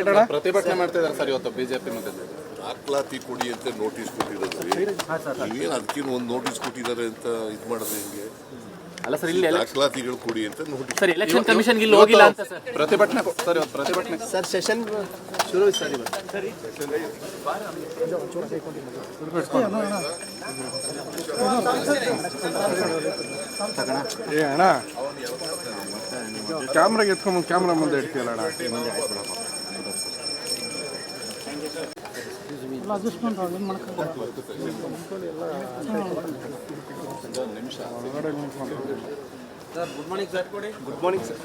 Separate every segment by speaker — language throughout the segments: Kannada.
Speaker 1: ಅಣ್ಣ
Speaker 2: ಪ್ರತಿಭಟನೆ ಮಾಡ್ತಾ ಇದ್ದಾರೆ ಸರ್ ಇವತ್ತು ಬಿಜೆಪಿ
Speaker 3: ದಾಖಲಾತಿ ಕೊಡಿ ಅಂತ ನೋಟಿಸ್ ಕೊಟ್ಟಿರೋದ್ರಿ ನೀವೇನು ಅದಕ್ಕೇನು ಒಂದು ನೋಟಿಸ್ ಕೊಟ್ಟಿದ್ದಾರೆ ಅಂತ ಇದು ಮಾಡೋದು ಹಿಂಗೆ
Speaker 1: ಅಲ್ಲ ಸರ್ ಇಲ್ಲಿ
Speaker 3: ದಾಖಲಾತಿಗಳು ಕೊಡಿ ಅಂತ ನೋಟಿಸ್
Speaker 1: ಸರ್ ಕಮಿಷನ್ ಇಲ್ಲಿ ಹೋಗಿಲ್ಲ
Speaker 2: ಪ್ರತಿಭಟನೆ ಸರ್ ಇವತ್ತು ಪ್ರತಿಭಟನೆ
Speaker 4: ಸರ್ ಸೆಷನ್ ಶುರು ಸರ್
Speaker 1: ಏ ಅಣ್ಣ ಕ್ಯಾಮ್ರಾಗೆ ಎತ್ಕೊಂಬಂದು ಕ್ಯಾಮ್ರಾ ಮುಂದೆ ಇಡ್ತೀಯಲ್ಲ ಅಣ್ಣ?
Speaker 5: ಎಲ್ಲ ಅಡ್ಜಸ್ಟ್ಮೆಂಟ್ ಏನು ಕೊಡಿ
Speaker 4: ಗುಡ್ ಮಾರ್ನಿಂಗ್ ಸರ್.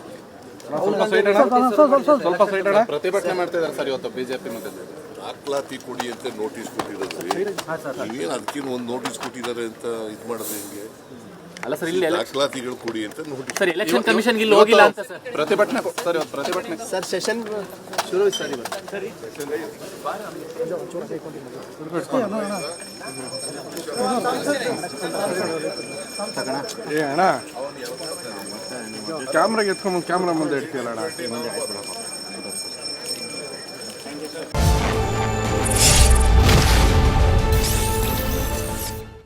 Speaker 1: ಸ್ವಲ್ಪ ಸೈಡ್ ಅಣ್ಣ. ಸ್ವಲ್ಪ ಸೈಡ್ ಅಣ್ಣ.
Speaker 2: ಪ್ರತಿಭಟನೆ ಮಾಡ್ತಾ ಇದ್ದಾರೆ ಸರ್ ಇವತ್ತು ಬಿಜೆಪಿ ಮತ್ತೆ.
Speaker 3: ದಾಖಲಾತಿ ಕೊಡಿ ಅಂತ ನೋಟಿಸ್ ಕೊಟ್ಟಿರೋದ್ರಿ ನೀವೇನು ಅದಕ್ಕೇನು ಒಂದು ನೋಟಿಸ್ ಕೊಟ್ಟಿದ್ದಾರೆ ಅಂತ ಇದು ಮಾಡೋದು ಹಿಂಗೆ?
Speaker 1: ಅಲ್ಲ ಸರ್ ಇಲ್ಲಿ
Speaker 3: ದಾಖಲಾತಿಗಳು ಕೊಡಿ ಅಂತ ನೋಟಿಸ್
Speaker 1: ಸರ್ ಎಲೆಕ್ಷನ್ ಕಮಿಷನ್ ಇಲ್ಲಿ ಹೋಗಿಲ್ಲ ಅಂತ ಸರ್.
Speaker 2: ಪ್ರತಿಭಟನೆ ಸರ್ ಇವತ್ತು ಪ್ರತಿಭಟನೆ.
Speaker 4: ಸರ್ ಸೆಷನ್ ಶುರು ಸರ್ ಇವತ್ತು.
Speaker 1: ಏ ಅಣ್ಣ. ಕ್ಯಾಮ್ರಾಗೆ ಎತ್ಕೊಂಬಂದು ಕ್ಯಾಮ್ರಾ ಮುಂದೆ ಇಡ್ತೀಯಲ್ಲ ಅಣ್ಣ